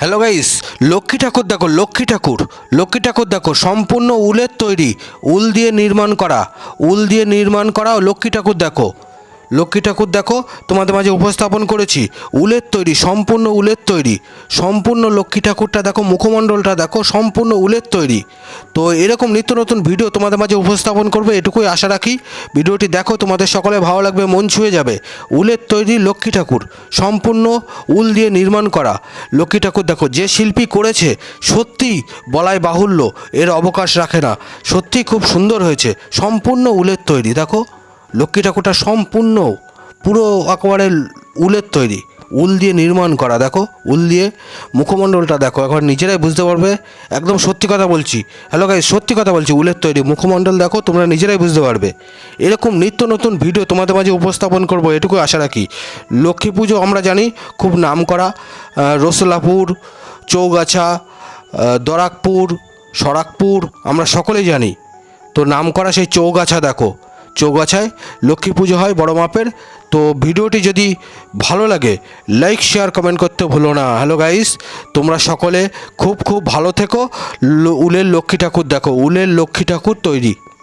Hello guys Lakshmi ঠাকুর দেখো, লক্ষ্মী ঠাকুর। লক্ষ্মী ঠাকুর দেখো, সম্পূর্ণ উলের তৈরি। উল দিয়ে নির্মাণ করা। উল দিয়ে নির্মাণ করা লক্ষ্মী ঠাকুর দেখো। লক্ষ্মী ঠাকুর, দেখো, তোমাদের মাঝে উপস্থাপন করেছি। উলের তৈরি, সম্পূর্ণ উলের তৈরি। সম্পূর্ণ লক্ষ্মী ঠাকুরটা, দেখো, মুখমণ্ডলটা, দেখো, সম্পূর্ণ উলের তৈরি। তো এরকম নিত্য নতুন ভিডিও তোমাদের মাঝে উপস্থাপন করবে, এটুকুই আশা রাখি। ভিডিওটি দেখো, তোমাদের সকলে ভালো লাগবে, মন ছুঁয়ে যাবে। উলের তৈরি লক্ষ্মী ঠাকুর, সম্পূর্ণ উল দিয়ে নির্মাণ করা। লক্ষ্মী ঠাকুর, দেখো, যে শিল্পী করেছে, সত্যি বলাই বাহুল্য, এর অবকাশ রাখে না। সত্যি খুব সুন্দর হয়েছে, সম্পূর্ণ উলের তৈরি, দেখো। লক্ষ্মী ঠাকুরটা সম্পূর্ণ পুরো একেবারে উলের তৈরি। উল দিয়ে নির্মাণ করা, দেখো, উল দিয়ে মুখমণ্ডলটা দেখো, একবার নিজেরাই বুঝতে পারবে। একদম সত্যি কথা বলছি। হ্যালো গাই সত্যি কথা বলছি, উলের তৈরি মুখমণ্ডল দেখো, তোমরা নিজেরাই বুঝতে পারবে। এরকম নিত্য নতুন ভিডিও তোমাদের মাঝে উপস্থাপন করব, এটুকু আশা রাখি। লক্ষ্মী পুজো আমরা জানি খুব নাম করা রসলাপুর, চৌগাছা দরাকপুর সরাকপুর আমরা সকলেই জানি। তো নাম করা সেই চৌগাছা দেখো চৌগাছায় লক্ষ্মী পুজো হয় বড় মাপের। তো ভিডিওটি যদি ভালো লাগে লাইক শেয়ার কমেন্ট করতে ভুলো না। হ্যালো গাইস তোমরা সকলে খুব খুব ভালো থেকো। উলের লক্ষ্মী ঠাকুর দেখো। উলের লক্ষ্মী ঠাকুর তৈরি।